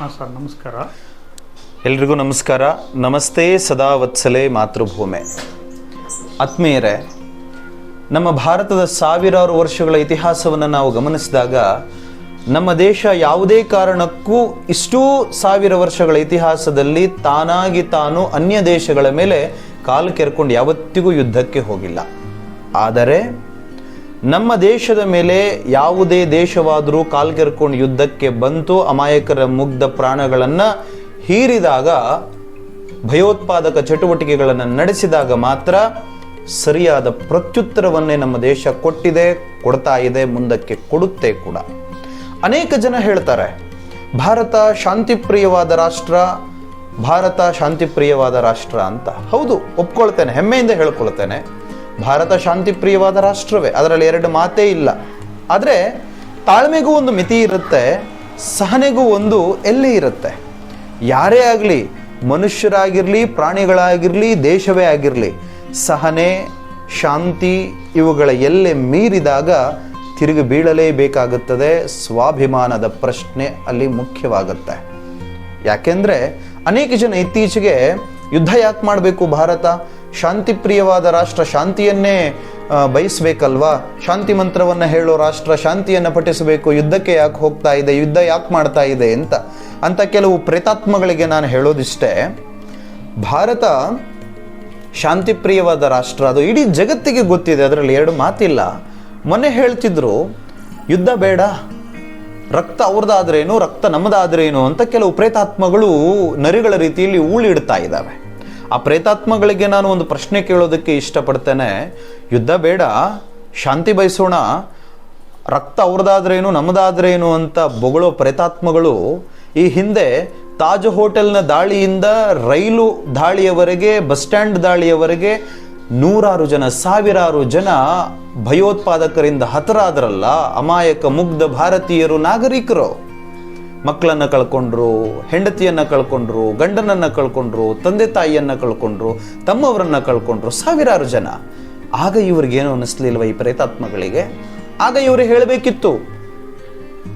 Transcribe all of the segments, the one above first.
ಹಾಂ ಸರ್, ನಮಸ್ಕಾರ. ಎಲ್ರಿಗೂ ನಮಸ್ಕಾರ. ನಮಸ್ತೆ ಸದಾ ವತ್ಸಲೆ ಮಾತೃಭೂಮಿ. ಆತ್ಮೀಯರೇ, ನಮ್ಮ ಭಾರತದ ಸಾವಿರಾರು ವರ್ಷಗಳ ಇತಿಹಾಸವನ್ನು ನಾವು ಗಮನಿಸಿದಾಗ ನಮ್ಮ ದೇಶ ಯಾವುದೇ ಕಾರಣಕ್ಕೂ ಇಷ್ಟೂ ಸಾವಿರ ವರ್ಷಗಳ ಇತಿಹಾಸದಲ್ಲಿ ತಾನಾಗಿ ತಾನು ಅನ್ಯ ದೇಶಗಳ ಮೇಲೆ ಕಾಲು ಕೆರ್ಕೊಂಡು ಯಾವತ್ತಿಗೂ ಯುದ್ಧಕ್ಕೆ ಹೋಗಿಲ್ಲ. ಆದರೆ ನಮ್ಮ ದೇಶದ ಮೇಲೆ ಯಾವುದೇ ದೇಶವಾದರೂ ಕಾಲ್ಗೆರ್ಕೊಂಡು ಯುದ್ಧಕ್ಕೆ ಬಂತು, ಅಮಾಯಕರ ಮುಗ್ಧ ಪ್ರಾಣಗಳನ್ನು ಹೀರಿದಾಗ, ಭಯೋತ್ಪಾದಕ ಚಟುವಟಿಕೆಗಳನ್ನು ನಡೆಸಿದಾಗ ಮಾತ್ರ ಸರಿಯಾದ ಪ್ರತ್ಯುತ್ತರವನ್ನೇ ನಮ್ಮ ದೇಶ ಕೊಟ್ಟಿದೆ, ಕೊಡ್ತಾ ಇದೆ, ಮುಂದಕ್ಕೆ ಕೊಡುತ್ತೆ ಕೂಡ. ಅನೇಕ ಜನ ಹೇಳ್ತಾರೆ, ಭಾರತ ಶಾಂತಿಪ್ರಿಯವಾದ ರಾಷ್ಟ್ರ, ಭಾರತ ಶಾಂತಿಪ್ರಿಯವಾದ ರಾಷ್ಟ್ರ ಅಂತ. ಹೌದು, ಒಪ್ಕೊಳ್ತೇನೆ, ಹೆಮ್ಮೆಯಿಂದ ಹೇಳ್ಕೊಳ್ತೇನೆ. ಭಾರತ ಶಾಂತಿಪ್ರಿಯವಾದ ರಾಷ್ಟ್ರವೇ, ಅದರಲ್ಲಿ ಎರಡು ಮಾತೇ ಇಲ್ಲ. ಆದರೆ ತಾಳ್ಮೆಗೂ ಒಂದು ಮಿತಿ ಇರುತ್ತೆ, ಸಹನೆಗೂ ಒಂದು ಎಲ್ಲಿ ಇರುತ್ತೆ. ಯಾರೇ ಆಗಲಿ, ಮನುಷ್ಯರಾಗಿರಲಿ, ಪ್ರಾಣಿಗಳಾಗಿರಲಿ, ದೇಶವೇ ಆಗಿರಲಿ, ಸಹನೆ, ಶಾಂತಿ ಇವುಗಳ ಎಲ್ಲೆ ಮೀರಿದಾಗ ತಿರುಗಿ ಬೀಳಲೇಬೇಕಾಗುತ್ತದೆ ಸ್ವಾಭಿಮಾನದ ಪ್ರಶ್ನೆ ಅಲ್ಲಿ ಮುಖ್ಯವಾಗುತ್ತೆ. ಯಾಕೆಂದ್ರೆ ಅನೇಕ ಜನ ಇತ್ತೀಚೆಗೆ ಯುದ್ಧ ಯಾಕೆ ಮಾಡಬೇಕು ಭಾರತ? ಶಾಂತಿಪ್ರಿಯವಾದ ರಾಷ್ಟ್ರ ಶಾಂತಿಯನ್ನೇ ಬಯಸಬೇಕಲ್ವಾ? ಶಾಂತಿ ಮಂತ್ರವನ್ನು ಹೇಳೋ ರಾಷ್ಟ್ರ ಶಾಂತಿಯನ್ನು ಪಠಿಸಬೇಕು, ಯುದ್ಧಕ್ಕೆ ಯಾಕೆ ಹೋಗ್ತಾ ಇದೆ, ಯುದ್ಧ ಯಾಕೆ ಮಾಡ್ತಾ ಇದೆ ಅಂತ ಅಂತ ಕೆಲವು ಪ್ರೇತಾತ್ಮಗಳಿಗೆ ನಾನು ಹೇಳೋದಿಷ್ಟೇ. ಭಾರತ ಶಾಂತಿಪ್ರಿಯವಾದ ರಾಷ್ಟ್ರ, ಅದು ಇಡೀ ಜಗತ್ತಿಗೆ ಗೊತ್ತಿದೆ, ಅದರಲ್ಲಿ ಎರಡು ಮಾತಿಲ್ಲ. ಮೊನ್ನೆ ಹೇಳ್ತಿದ್ರು, ಯುದ್ಧ ಬೇಡ, ರಕ್ತ ಅವ್ರದ್ದಾದ್ರೇನು, ರಕ್ತ ನಮ್ಮದಾದ್ರೇನು ಅಂತ ಕೆಲವು ಪ್ರೇತಾತ್ಮಗಳು ನರಿಗಳ ರೀತಿಯಲ್ಲಿ ಊಳಿಡ್ತಾ ಇದ್ದಾವೆ. ಆ ಪ್ರೇತಾತ್ಮಗಳಿಗೆ ನಾನು ಒಂದು ಪ್ರಶ್ನೆ ಕೇಳೋದಕ್ಕೆ ಇಷ್ಟಪಡ್ತೇನೆ. ಯುದ್ಧ ಬೇಡ, ಶಾಂತಿ ಬಯಸೋಣ, ರಕ್ತ ಅವ್ರದ್ದಾದ್ರೇನು ನಮ್ಮದಾದ್ರೇನು ಅಂತ ಬೊಗಳೋ ಪ್ರೇತಾತ್ಮಗಳು. ಈ ಹಿಂದೆ ತಾಜ್ ಹೋಟೆಲ್ನ ದಾಳಿಯಿಂದ ರೈಲು ದಾಳಿಯವರೆಗೆ, ಬಸ್ ಸ್ಟ್ಯಾಂಡ್ ದಾಳಿಯವರೆಗೆ ನೂರಾರು ಜನ, ಸಾವಿರಾರು ಜನ ಭಯೋತ್ಪಾದಕರಿಂದ ಹತರಾದ್ರಲ್ಲ. ಅಮಾಯಕ, ಮುಗ್ಧ ಭಾರತೀಯರು, ನಾಗರಿಕರು. ಮಕ್ಕಳನ್ನ ಕಳ್ಕೊಂಡ್ರು, ಹೆಂಡತಿಯನ್ನು ಕಳ್ಕೊಂಡ್ರು, ಗಂಡನನ್ನು ಕಳ್ಕೊಂಡ್ರು, ತಂದೆ ತಾಯಿಯನ್ನು ಕಳ್ಕೊಂಡ್ರು, ತಮ್ಮವರನ್ನು ಕಳ್ಕೊಂಡ್ರು ಸಾವಿರಾರು ಜನ. ಆಗ ಇವ್ರಿಗೇನು ಅನ್ನಿಸ್ಲಿಲ್ವ ಈ ಪ್ರೇತಾತ್ಮಗಳಿಗೆ? ಆಗ ಇವರು ಹೇಳಬೇಕಿತ್ತು.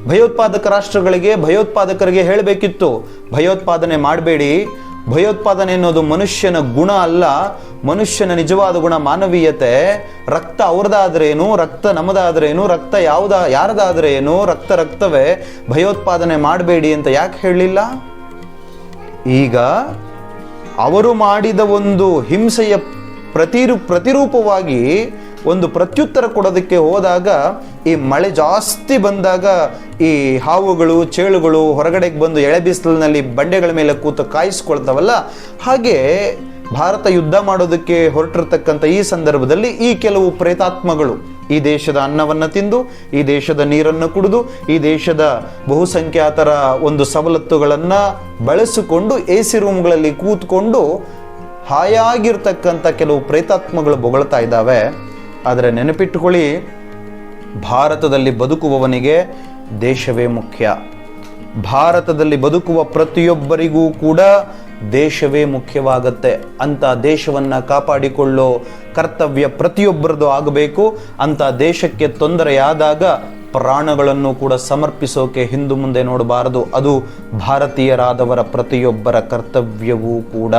ಭಯೋತ್ಪಾದಕ ರಾಷ್ಟ್ರಗಳಿಗೆ, ಭಯೋತ್ಪಾದಕರಿಗೆ ಹೇಳಬೇಕಿತ್ತು. ಭಯೋತ್ಪಾದನೆ ಮಾಡಬೇಡಿ. ಭಯೋತ್ಪಾದನೆ ಅನ್ನೋದು ಮನುಷ್ಯನ ಗುಣ ಅಲ್ಲ. ಮನುಷ್ಯನ ನಿಜವಾದ ಗುಣ ಮಾನವೀಯತೆ, ರಕ್ತ ಅವ್ರದಾದ್ರೇನು, ರಕ್ತ ನಮ್ಮದಾದ್ರೇನು, ರಕ್ತ ಯಾವ್ದ, ಯಾರದಾದ್ರೇನು, ರಕ್ತ ರಕ್ತವೇ ಭಯೋತ್ಪಾದನೆ ಮಾಡಬೇಡಿ ಅಂತ ಯಾಕೆ ಹೇಳಲಿಲ್ಲ? ಈಗ ಅವರು ಮಾಡಿದ ಒಂದು ಹಿಂಸೆಯ ಪ್ರತಿರೂ, ಪ್ರತಿರೂಪವಾಗಿ ಒಂದು ಪ್ರತ್ಯುತ್ತರ ಕೊಡೋದಕ್ಕೆ ಹೋದಾಗ, ಈ ಮಳೆ ಜಾಸ್ತಿ ಬಂದಾಗ ಈ ಹಾವುಗಳು, ಚೇಳುಗಳು ಹೊರಗಡೆಗೆ ಬಂದು ಎಳೆ ಬಿಸಿಲಿನಲ್ಲಿ ಬಂಡೆಗಳ ಮೇಲೆ ಕೂತು ಕಾಯಿಸ್ಕೊಳ್ತಾವಲ್ಲ? ಹಾಗೆ ಭಾರತ ಯುದ್ಧ ಮಾಡೋದಕ್ಕೆ ಹೊರಟಿರ್ತಕ್ಕಂಥ ಈ ಸಂದರ್ಭದಲ್ಲಿ ಈ ಕೆಲವು ಪ್ರೇತಾತ್ಮಗಳು ಈ ದೇಶದ ಅನ್ನವನ್ನು ತಿಂದು, ಈ ದೇಶದ ನೀರನ್ನು ಕುಡಿದು, ಈ ದೇಶದ ಬಹುಸಂಖ್ಯಾತರ ಒಂದು ಸವಲತ್ತುಗಳನ್ನು ಬಳಸಿಕೊಂಡು ಎ ಸಿ ರೂಮ್ಗಳಲ್ಲಿ ಕೂತ್ಕೊಂಡು ಹಾಯಾಗಿರ್ತಕ್ಕಂಥ ಕೆಲವು ಪ್ರೇತಾತ್ಮಗಳು ಬೊಗಳ್ತಾ ಇದ್ದಾವೆ. ಆದರೆ ನೆನಪಿಟ್ಟುಕೊಳ್ಳಿ, ಭಾರತದಲ್ಲಿ ಬದುಕುವವನಿಗೆ ದೇಶವೇ ಮುಖ್ಯ. ಭಾರತದಲ್ಲಿ ಬದುಕುವ ಪ್ರತಿಯೊಬ್ಬರಿಗೂ ಕೂಡ ದೇಶವೇ ಮುಖ್ಯವಾಗತ್ತೆ ಅಂತ ದೇಶವನ್ನ ಕಾಪಾಡಿಕೊಳ್ಳೋ ಕರ್ತವ್ಯ ಪ್ರತಿಯೊಬ್ಬರದು ಆಗಬೇಕು. ಅಂತ ದೇಶಕ್ಕೆ ತೊಂದರೆಯಾದಾಗ ಪ್ರಾಣಗಳನ್ನು ಕೂಡ ಸಮರ್ಪಿಸೋಕೆ ಹಿಂದು ಮುಂದೆ ನೋಡಬಾರದು. ಅದು ಭಾರತೀಯರಾದವರ ಪ್ರತಿಯೊಬ್ಬರ ಕರ್ತವ್ಯವೂ ಕೂಡ.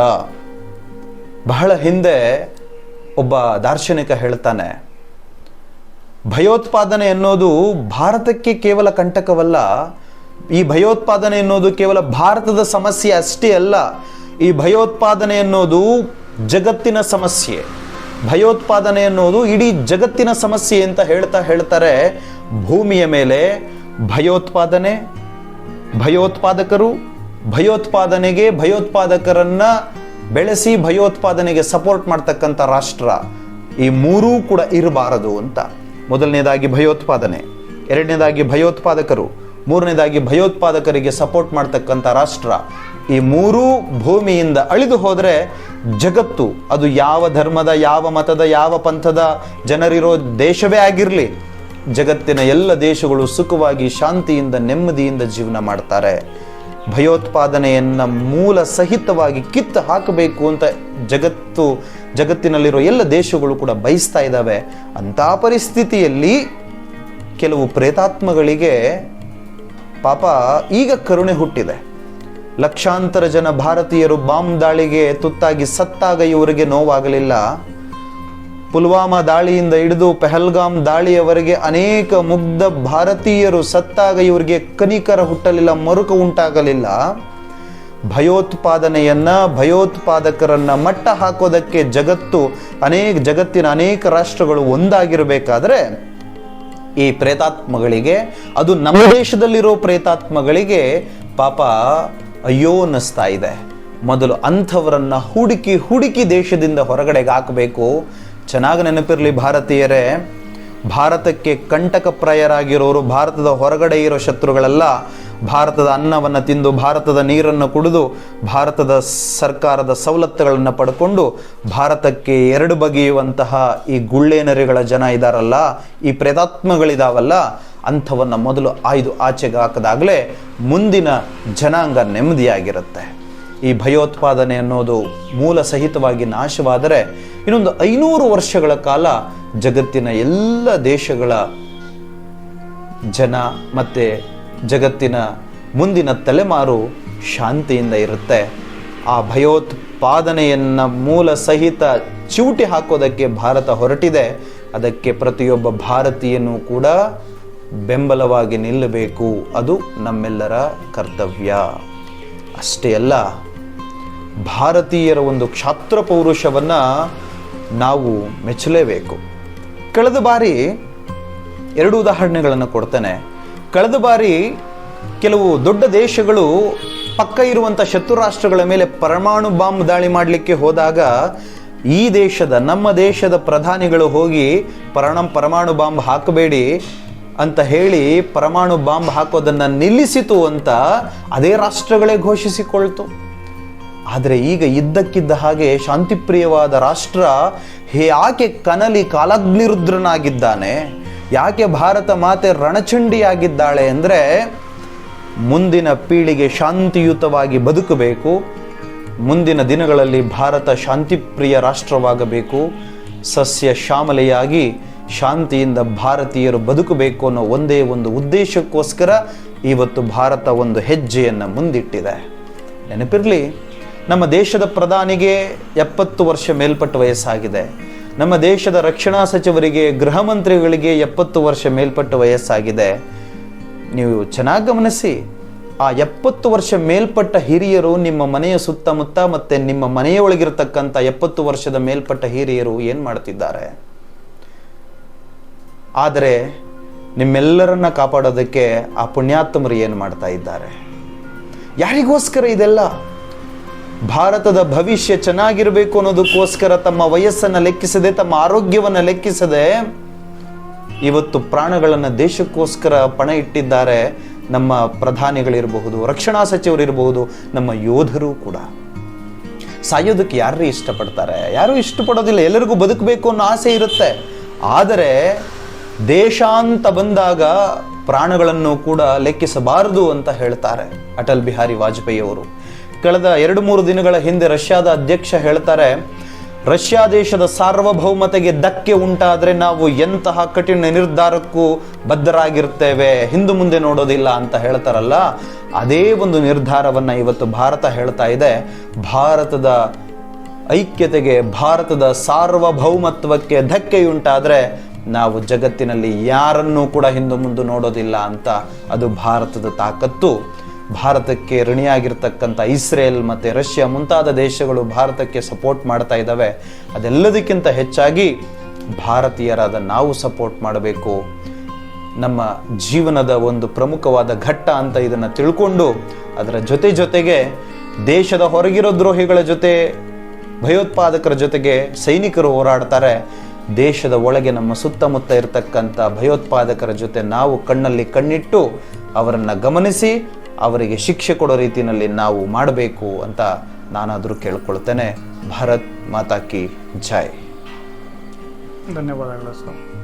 ಬಹಳ ಹಿಂದೆ ಒಬ್ಬ ದಾರ್ಶನಿಕ ಹೇಳ್ತಾನೆ, ಭಯೋತ್ಪಾದನೆ ಅನ್ನೋದು ಭಾರತಕ್ಕೆ ಕೇವಲ ಕಂಟಕವಲ್ಲ ಈ ಭಯೋತ್ಪಾದನೆ ಅನ್ನೋದು ಕೇವಲ ಭಾರತದ ಸಮಸ್ಯೆ ಅಷ್ಟೇ ಅಲ್ಲ, ಈ ಭಯೋತ್ಪಾದನೆ ಅನ್ನೋದು ಜಗತ್ತಿನ ಸಮಸ್ಯೆ. ಭಯೋತ್ಪಾದನೆ ಅನ್ನೋದು ಇಡೀ ಜಗತ್ತಿನ ಸಮಸ್ಯೆ ಅಂತ ಹೇಳ್ತಾ ಹೇಳ್ತಾರೆ ಭೂಮಿಯ ಮೇಲೆ ಭಯೋತ್ಪಾದನೆ, ಭಯೋತ್ಪಾದಕರು. ಭಯೋತ್ಪಾದನೆಗೆ ಭಯೋತ್ಪಾದಕರನ್ನ ಬೆಳೆಸಿ ಭಯೋತ್ಪಾದನೆಗೆ ಸಪೋರ್ಟ್ ಮಾಡ್ತಕ್ಕಂಥ ರಾಷ್ಟ್ರ ಈ ಮೂರೂ ಕೂಡ ಇರಬಾರದು ಅಂತ. ಮೊದಲನೇದಾಗಿ ಭಯೋತ್ಪಾದನೆ, ಎರಡನೇದಾಗಿ ಭಯೋತ್ಪಾದಕರು. ಮೂರನೇದಾಗಿ ಭಯೋತ್ಪಾದಕರಿಗೆ ಸಪೋರ್ಟ್ ಮಾಡ್ತಕ್ಕಂಥ ರಾಷ್ಟ್ರ. ಈ ಮೂರೂ ಭೂಮಿಯಿಂದ ಅಳಿದು ಹೋದರೆ ಜಗತ್ತು, ಅದು ಯಾವ ಧರ್ಮದ, ಯಾವ ಮತದ, ಯಾವ ಪಂಥದ ಜನರಿರೋ ದೇಶವೇ ಆಗಿರಲಿ, ಜಗತ್ತಿನ ಎಲ್ಲ ದೇಶಗಳು ಸುಖವಾಗಿ, ಶಾಂತಿಯಿಂದ, ನೆಮ್ಮದಿಯಿಂದ ಜೀವನ ಮಾಡ್ತಾರೆ. ಭಯೋತ್ಪಾದನೆಯನ್ನ ಮೂಲ ಸಹಿತವಾಗಿ ಕಿತ್ತು ಹಾಕಬೇಕು ಅಂತ ಜಗತ್ತು, ಜಗತ್ತಿನಲ್ಲಿರೋ ಎಲ್ಲ ದೇಶಗಳು ಕೂಡ ಬಯಸ್ತಾ ಇದ್ದಾವೆ. ಅಂಥ ಪರಿಸ್ಥಿತಿಯಲ್ಲಿ ಕೆಲವು ಪ್ರೇತಾತ್ಮಗಳಿಗೆ ಪಾಪ ಈಗ ಕರುಣೆ ಹುಟ್ಟಿದೆ. ಲಕ್ಷಾಂತರ ಜನ ಭಾರತೀಯರು ಬಾಂಬ್ ದಾಳಿಗೆ ತುತ್ತಾಗಿ ಸತ್ತಾಗ ಇವರಿಗೆ ನೋವಾಗಲಿಲ್ಲ. ಪುಲ್ವಾಮಾ ದಾಳಿಯಿಂದ ಹಿಡಿದು ಪೆಹಲ್ಗಾಮ್ ದಾಳಿಯವರೆಗೆ ಅನೇಕ ಮುಗ್ಧ ಭಾರತೀಯರು ಸತ್ತಾಗ ಇವರಿಗೆ ಕನಿಕರ ಹುಟ್ಟಲಿಲ್ಲ, ಮರುಕ ಉಂಟಾಗಲಿಲ್ಲ. ಭಯೋತ್ಪಾದನೆಯನ್ನ ಭಯೋತ್ಪಾದಕರನ್ನ ಮಟ್ಟ ಹಾಕೋದಕ್ಕೆ ಜಗತ್ತು ಅನೇಕ ಜಗತ್ತಿನ ಅನೇಕ ರಾಷ್ಟ್ರಗಳು ಒಂದಾಗಿರಬೇಕಾದ್ರೆ ಈ ಪ್ರೇತಾತ್ಮಗಳಿಗೆ, ಅದು ನಮ್ಮ ದೇಶದಲ್ಲಿರೋ ಪ್ರೇತಾತ್ಮಗಳಿಗೆ ಪಾಪ ಅಯ್ಯೋ ಅನ್ನಿಸ್ತಾ ಇದೆ. ಮೊದಲು ಅಂಥವರನ್ನ ಹುಡುಕಿ ಹುಡುಕಿ ದೇಶದಿಂದ ಹೊರಗಡೆಗೆ ಹಾಕಬೇಕು. ಚೆನ್ನಾಗಿ ನೆನಪಿರಲಿ ಭಾರತೀಯರೇ, ಭಾರತಕ್ಕೆ ಕಂಟಕಪ್ರಾಯರಾಗಿರೋರು ಭಾರತದ ಹೊರಗಡೆ ಇರೋ ಶತ್ರುಗಳೆಲ್ಲ ಭಾರತದ ಅನ್ನವನ್ನು ತಿಂದು ಭಾರತದ ನೀರನ್ನು ಕುಡಿದು ಭಾರತದ ಸರ್ಕಾರದ ಸವಲತ್ತುಗಳನ್ನು ಪಡ್ಕೊಂಡು ಭಾರತಕ್ಕೆ ಎರಡು ಬಗೆಯುವಂತಹ ಈ ಗುಳ್ಳೆ ನರಿಗಳ ಜನ ಇದ್ದಾರಲ್ಲ ಈ ಪ್ರೇತಾತ್ಮಗಳಿದಾವಲ್ಲ, ಅಂಥವನ್ನು ಮೊದಲು ಆಯ್ದು ಆಚೆಗೆ ಹಾಕದಾಗಲೇ ಮುಂದಿನ ಜನಾಂಗ ನೆಮ್ಮದಿಯಾಗಿರುತ್ತೆ. ಈ ಭಯೋತ್ಪಾದನೆ ಅನ್ನೋದು ಮೂಲ ಸಹಿತವಾಗಿ ನಾಶವಾದರೆ ಇನ್ನೊಂದು ಐನೂರು ವರ್ಷಗಳ ಕಾಲ ಜಗತ್ತಿನ ಎಲ್ಲ ದೇಶಗಳ ಜನ ಮತ್ತೆ ಜಗತ್ತಿನ ಮುಂದಿನ ತಲೆಮಾರು ಶಾಂತಿಯಿಂದ ಇರುತ್ತೆ. ಆ ಭಯೋತ್ಪಾದನೆಯನ್ನ ಮೂಲ ಸಹಿತ ಚೂಟಿ ಹಾಕೋದಕ್ಕೆ ಭಾರತ ಹೊರಟಿದೆ. ಅದಕ್ಕೆ ಪ್ರತಿಯೊಬ್ಬ ಭಾರತೀಯನೂ ಕೂಡ ಬೆಂಬಲವಾಗಿ ನಿಲ್ಲಬೇಕು. ಅದು ನಮ್ಮೆಲ್ಲರ ಕರ್ತವ್ಯ. ಅಷ್ಟೇ ಅಲ್ಲ, ಭಾರತೀಯರ ಒಂದು ಕ್ಷಾತ್ರ ಪೌರುಷವನ್ನು ನಾವು ಮೆಚ್ಚಲೇಬೇಕು. ಕಳೆದ ಬಾರಿ ಎರಡು ಉದಾಹರಣೆಗಳನ್ನು ಕೊಡ್ತೇನೆ. ಕಳೆದ ಬಾರಿ ಕೆಲವು ದೊಡ್ಡ ದೇಶಗಳು ಪಕ್ಕ ಇರುವಂಥ ಶತ್ರು ರಾಷ್ಟ್ರಗಳ ಮೇಲೆ ಪರಮಾಣು ಬಾಂಬ್ ದಾಳಿ ಮಾಡಲಿಕ್ಕೆ ಹೋದಾಗ ಈ ದೇಶದ, ನಮ್ಮ ದೇಶದ ಪ್ರಧಾನಿಗಳು ಹೋಗಿ ಪರಣ, ಪರಮಾಣು ಬಾಂಬ್ ಹಾಕಬೇಡಿ ಅಂತ ಹೇಳಿ ಪರಮಾಣು ಬಾಂಬ್ ಹಾಕೋದನ್ನು ನಿಲ್ಲಿಸಿತು ಅಂತ ಅದೇ ರಾಷ್ಟ್ರಗಳೇ ಘೋಷಿಸಿಕೊಳ್ತು. ಆದರೆ ಈಗ ಇದ್ದಕ್ಕಿದ್ದ ಹಾಗೆ ಶಾಂತಿಪ್ರಿಯವಾದ ರಾಷ್ಟ್ರ ಹೇ ಆಕೆ ಕನಲಿ ಕಾಲಾಗ್ನಿರುದ್ರನಾಗಿದ್ದಾನೆ. ಯಾಕೆ ಭಾರತ ಮಾತೆ ರಣಚಂಡಿಯಾಗಿದ್ದಾಳೆ ಅಂದರೆ ಮುಂದಿನ ಪೀಳಿಗೆ ಶಾಂತಿಯುತವಾಗಿ ಬದುಕಬೇಕು, ಮುಂದಿನ ದಿನಗಳಲ್ಲಿ ಭಾರತ ಶಾಂತಿಪ್ರಿಯ ರಾಷ್ಟ್ರವಾಗಬೇಕು, ಸಸ್ಯ ಶ್ಯಾಮಲೆಯಾಗಿ ಶಾಂತಿಯಿಂದ ಭಾರತೀಯರು ಬದುಕಬೇಕು ಅನ್ನೋ ಒಂದೇ ಒಂದು ಉದ್ದೇಶಕ್ಕೋಸ್ಕರ ಇವತ್ತು ಭಾರತ ಒಂದು ಹೆಜ್ಜೆಯನ್ನು ಮುಂದಿಟ್ಟಿದೆ. ನೆನಪಿರಲಿ, ನಮ್ಮ ದೇಶದ ಪ್ರಧಾನಿಗೆ ಎಪ್ಪತ್ತು ವರ್ಷ ಮೇಲ್ಪಟ್ಟ ವಯಸ್ಸಾಗಿದೆ. ನಮ್ಮ ದೇಶದ ರಕ್ಷಣಾ ಸಚಿವರಿಗೆ, ಗೃಹ ಮಂತ್ರಿಗಳಿಗೆ ಎಪ್ಪತ್ತು ವರ್ಷ ಮೇಲ್ಪಟ್ಟ ವಯಸ್ಸಾಗಿದೆ. ನೀವು ಚೆನ್ನಾಗಿ ಗಮನಿಸಿ, ಆ ಎಪ್ಪತ್ತು ವರ್ಷ ಮೇಲ್ಪಟ್ಟ ಹಿರಿಯರು ನಿಮ್ಮ ಮನೆಯ ಸುತ್ತಮುತ್ತ ಮತ್ತೆ ನಿಮ್ಮ ಮನೆಯೊಳಗಿರತಕ್ಕಂಥ ಎಪ್ಪತ್ತು ವರ್ಷದ ಮೇಲ್ಪಟ್ಟ ಹಿರಿಯರು ಏನು ಮಾಡ್ತಿದ್ದಾರೆ? ಆದರೆ, ನಿಮ್ಮೆಲ್ಲರನ್ನ ಕಾಪಾಡೋದಕ್ಕೆ ಆ ಪುಣ್ಯಾತ್ಮರು ಏನು ಮಾಡ್ತಾ ಇದ್ದಾರೆ? ಯಾರಿಗೋಸ್ಕರ ಇದೆಲ್ಲ? ಭಾರತದ ಭವಿಷ್ಯ ಚೆನ್ನಾಗಿರಬೇಕು ಅನ್ನೋದಕ್ಕೋಸ್ಕರ ತಮ್ಮ ವಯಸ್ಸನ್ನು ಲೆಕ್ಕಿಸದೆ, ತಮ್ಮ ಆರೋಗ್ಯವನ್ನು ಲೆಕ್ಕಿಸದೆ ಇವತ್ತು ಪ್ರಾಣಗಳನ್ನು ದೇಶಕ್ಕೋಸ್ಕರ ಪಣ ಇಟ್ಟಿದ್ದಾರೆ ನಮ್ಮ ಪ್ರಧಾನಿಗಳಿರಬಹುದು, ರಕ್ಷಣಾ ಸಚಿವರಿರಬಹುದು, ನಮ್ಮ ಯೋಧರು ಕೂಡ. ಸಾಯೋದಕ್ಕೆ ಯಾರೇ ಇಷ್ಟಪಡ್ತಾರೆ? ಯಾರು ಇಷ್ಟಪಡೋದಿಲ್ಲ, ಎಲ್ಲರಿಗೂ ಬದುಕಬೇಕು ಅನ್ನೋ ಆಸೆ ಇರುತ್ತೆ. ಆದರೆ ದೇಶ ಅಂತ ಬಂದಾಗ ಪ್ರಾಣಗಳನ್ನು ಕೂಡ ಲೆಕ್ಕಿಸಬಾರದು ಅಂತ ಹೇಳ್ತಾರೆ ಅಟಲ್ ಬಿಹಾರಿ ವಾಜಪೇಯಿ ಅವರು. ಕಳೆದ ಎರಡು ಮೂರು ದಿನಗಳ ಹಿಂದೆ ರಷ್ಯಾದ ಅಧ್ಯಕ್ಷ ಹೇಳ್ತಾರೆ, ರಷ್ಯಾ ದೇಶದ ಸಾರ್ವಭೌಮತೆಗೆ ಧಕ್ಕೆ ಉಂಟಾದರೆ ನಾವು ಎಂತಹ ಕಠಿಣ ನಿರ್ಧಾರಕ್ಕೂ ಬದ್ಧರಾಗಿರ್ತೇವೆ, ಹಿಂದು ಮುಂದೆ ನೋಡೋದಿಲ್ಲ ಅಂತ ಹೇಳ್ತಾರಲ್ಲ. ಅದೇ ಒಂದು ನಿರ್ಧಾರವನ್ನು ಇವತ್ತು ಭಾರತ ಹೇಳ್ತಾ ಇದೆ. ಭಾರತದ ಐಕ್ಯತೆಗೆ, ಭಾರತದ ಸಾರ್ವಭೌಮತ್ವಕ್ಕೆ ಧಕ್ಕೆಯುಂಟಾದರೆ ನಾವು ಜಗತ್ತಿನಲ್ಲಿ ಯಾರನ್ನೂ ಕೂಡ ಹಿಂದು ಮುಂದೆ ನೋಡೋದಿಲ್ಲ ಅಂತ ಅದು ಭಾರತದ ತಾಕತ್ತು. ಭಾರತಕ್ಕೆ ಋಣಿಯಾಗಿರ್ತಕ್ಕಂಥ ಇಸ್ರೇಲ್ ಮತ್ತು ರಷ್ಯಾ ಮುಂತಾದ ದೇಶಗಳು ಭಾರತಕ್ಕೆ ಸಪೋರ್ಟ್ ಮಾಡ್ತಾ ಇದ್ದಾವೆ. ಅದೆಲ್ಲದಕ್ಕಿಂತ ಹೆಚ್ಚಾಗಿ ಭಾರತೀಯರಾದ ನಾವು ಸಪೋರ್ಟ್ ಮಾಡಬೇಕು. ನಮ್ಮ ಜೀವನದ ಒಂದು ಪ್ರಮುಖವಾದ ಘಟ್ಟ ಅಂತ ಇದನ್ನು ತಿಳ್ಕೊಂಡು ಅದರ ಜೊತೆ ಜೊತೆಗೆ ದೇಶದ ಹೊರಗಿರೋ ದ್ರೋಹಿಗಳ ಜೊತೆ, ಭಯೋತ್ಪಾದಕರ ಜೊತೆಗೆ ಸೈನಿಕರು ಹೋರಾಡ್ತಾರೆ. ದೇಶದ ಒಳಗೆ ನಮ್ಮ ಸುತ್ತಮುತ್ತ ಇರತಕ್ಕಂಥ ಭಯೋತ್ಪಾದಕರ ಜೊತೆ ನಾವು ಕಣ್ಣಲ್ಲಿ ಕಣ್ಣಿಟ್ಟು ಅವರನ್ನು ಗಮನಿಸಿ ಅವರಿಗೆ ಶಿಕ್ಷೆ ಕೊಡೋ ರೀತಿಯಲ್ಲಿ ನಾವು ಮಾಡಬೇಕು ಅಂತ ನಾನಾದರೂ ಕೇಳ್ಕೊಳ್ತೇನೆ. ಭಾರತ್ ಮಾತಾ ಕಿ ಜೈ. ಧನ್ಯವಾದಗಳು ಸರ್.